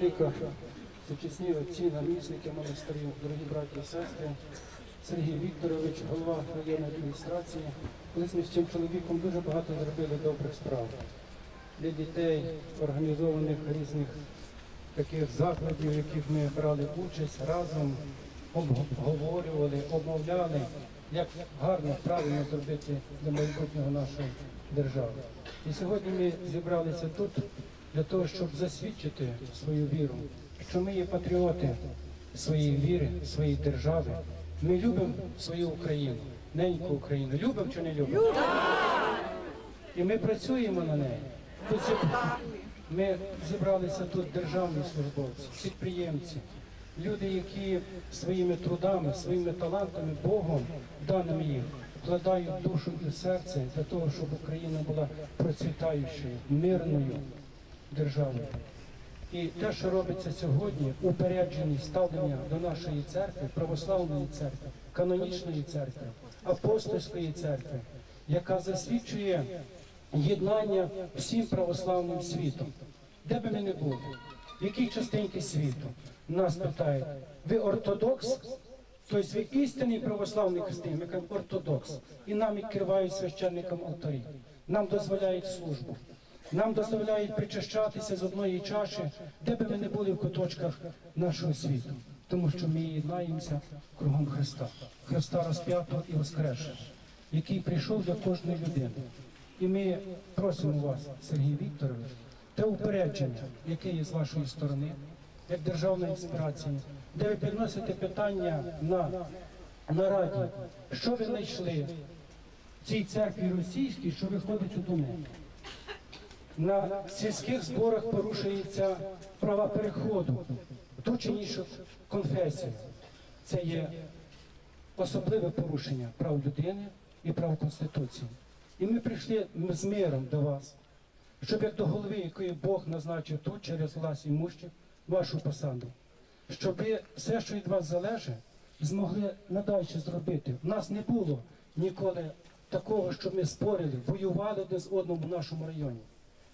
владика, сучасні отці, намісники монастирів, дорогі браті і сестри, Сергій Вікторович, голова районної адміністрації. Колись ми з цим чоловіком дуже багато зробили добрих справ для дітей, організованих різних таких закладів, в яких ми брали участь разом, обговорювали, обмовляли, як гарно, правильно зробити для майбутнього нашої держави. І сьогодні ми зібралися тут для того, щоб засвідчити свою віру, що ми є патріоти своєї віри, своєї держави. Ми любимо свою Україну, неньку Україну. Любимо чи не любимо? І ми працюємо на неї. Тут ми зібралися тут державні службовці, підприємці, люди, які своїми трудами, своїми талантами, Богом, даними їм, вкладають душу і серце для того, щоб Україна була процвітаючою, мирною державою. І те, що робиться сьогодні, упередженість ставлення до нашої церкви, православної церкви, канонічної церкви, апостольської церкви, яка засвідчує єднання всім православним світом. Де би ми не були, в якій частинці світу нас питають, ви ортодокс? Тобто ви істинний православний християнин, ми кажемо ортодокс, і нам відкривають священникам алтарі, нам дозволяють службу. Нам дозволяють причащатися з одної чаші, де би ми не були в куточках нашого світу, тому що ми єднаємося кругом Христа, Христа розп'ятого і воскресшого, який прийшов для кожної людини. І ми просимо вас, Сергій Вікторович, те упередження, яке є з вашої сторони, як державної інспірації, де ви підносите питання на, на раді, що ви знайшли в цій церкві російській, що виходить у Думе. На сільських зборах порушуються права переходу ту чи іншу конфесію. Це є особливе порушення прав людини і прав Конституції. І ми прийшли з миром до вас, щоб як до голови, якої Бог назначив тут через власть і мужчів, вашу посаду, щоб все, що від вас залежить, змогли надалі зробити. У нас не було ніколи такого, щоб ми спорили, воювали з одним в нашому районі.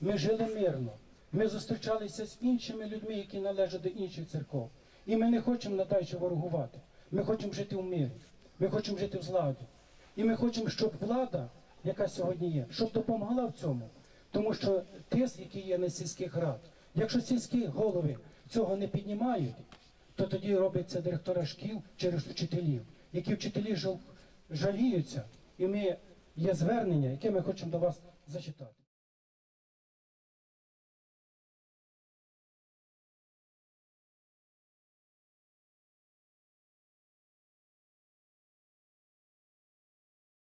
Ми жили мирно. Ми зустрічалися з іншими людьми, які належать до інших церков. І ми не хочемо надалі ворогувати. Ми хочемо жити в мирі. Ми хочемо жити в злагоді. І ми хочемо, щоб влада, яка сьогодні є, щоб допомогла в цьому. Тому що тиск, який є на сільських рад, якщо сільські голови цього не піднімають, то тоді робиться директора шкіл через вчителів, які вчителі жаліються. І ми є звернення, яке ми хочемо до вас зачитати.